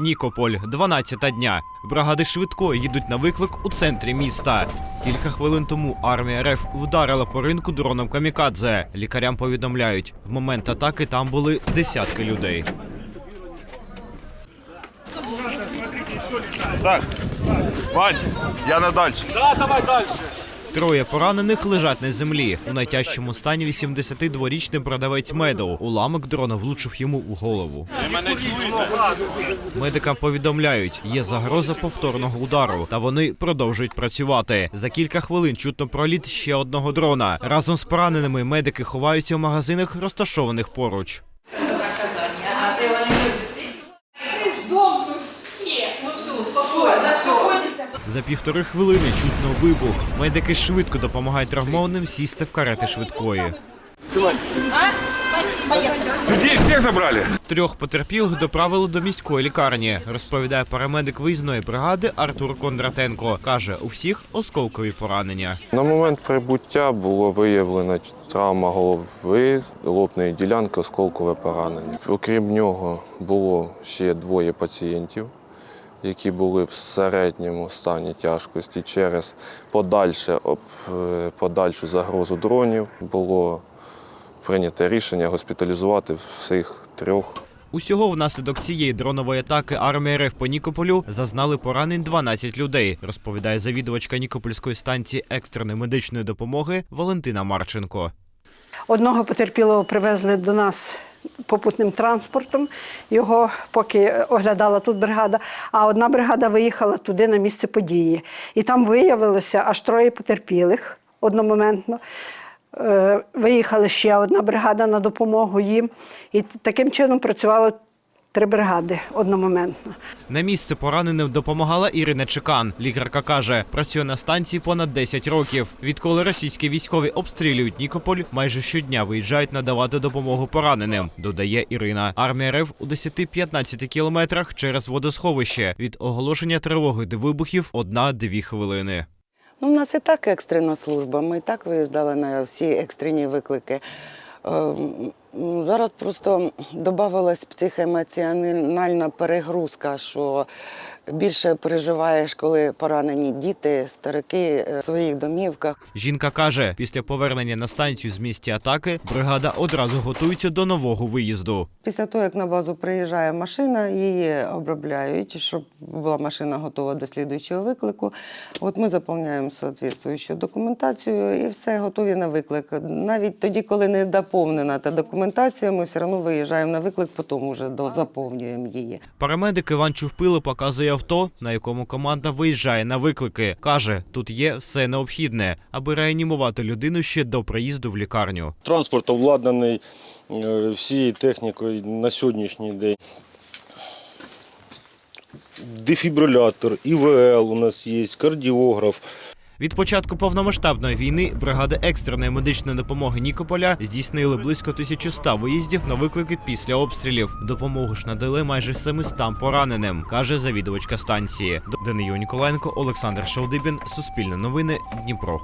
Нікополь, 12 дня. Бригади швидкої їдуть на виклик у центрі міста. Кілька хвилин тому армія РФ вдарила по ринку дроном камікадзе. Лікарям повідомляють, в момент атаки там були десятки людей. Так, Вань, я на дальше. Троє поранених лежать на землі. У найтяжчому стані 82-річний продавець меду. Уламок дрона влучив йому у голову. Медикам повідомляють, є загроза повторного удару, та вони продовжують працювати. За кілька хвилин чутно проліт ще одного дрона. Разом з пораненими медики ховаються у магазинах, розташованих поруч. наказання, а де вони всі? Здохнуть всі. Ну все, успокойтесь, успокойтесь. За півтори хвилини чутно вибух. Медики швидко допомагають травмованим сісти в карети швидкої. Людей всіх забрали? Трьох потерпілих доправили до міської лікарні. Розповідає парамедик виїзної бригади Артур Кондратенко. каже, у всіх осколкові поранення. На момент прибуття було виявлено травма голови, лобної ділянки, осколкове поранення. Окрім нього, було ще двоє пацієнтів, які були в середньому стані тяжкості через подальше, об- е, подальшу загрозу дронів. Було прийнято рішення госпіталізувати всіх трьох Усього внаслідок цієї дронової атаки армії РФ по Нікополю зазнали поранень 12 людей, розповідає завідувачка Нікопольської станції екстреної медичної допомоги Валентина Марченко. Одного потерпілого привезли до нас попутним транспортом. Його поки оглядала тут бригада, а одна бригада виїхала туди на місце події. І там виявилося аж троє потерпілих одномоментно. Е, Виїхала ще одна бригада на допомогу їм. І таким чином працювало три бригади одномоментно. На місце пораненим допомагала Ірина Чекан. Лікарка каже, працює на станції понад 10 років. Відколи російські військові обстрілюють Нікополь, майже щодня виїжджають надавати допомогу пораненим. Додає Ірина. Армія РФ у 10-15 кілометрах через водосховище. Від оголошення тривоги до вибухів одна-дві хвилини. Ну, в нас і так екстрена служба. Ми і так виїжджали на всі екстрені виклики. Зараз просто додавалась психоемоціональна перегрузка, що більше переживаєш, коли поранені діти, старики е, в своїх домівках. Жінка каже, після повернення на станцію з місця атаки бригада одразу готується до нового виїзду. Після того, як на базу приїжджає машина, її обробляють, щоб була машина готова до слідуючого виклику. От ми заповняємо соответствуючу документацію і все готові на виклик. Навіть тоді, коли не доповнена та документація, ми все одно виїжджаємо на виклик, потім вже дозаповнюємо її. Парамедик Іван Чувпило показує авто, на якому команда виїжджає на виклики. Каже, тут є все необхідне, аби реанімувати людину ще до приїзду в лікарню. Транспорт обладнаний е, всією технікою на сьогоднішній день. Дефібрилятор, ІВЛ у нас є, кардіограф. Від початку повномасштабної війни бригади екстреної медичної допомоги Нікополя здійснили близько 1100 виїздів на виклики після обстрілів. Допомогу ж надали майже 700 пораненим, каже завідувачка станції. Данию Ніколаєнко, Олександр Шалдибін, Суспільне новини, Дніпро.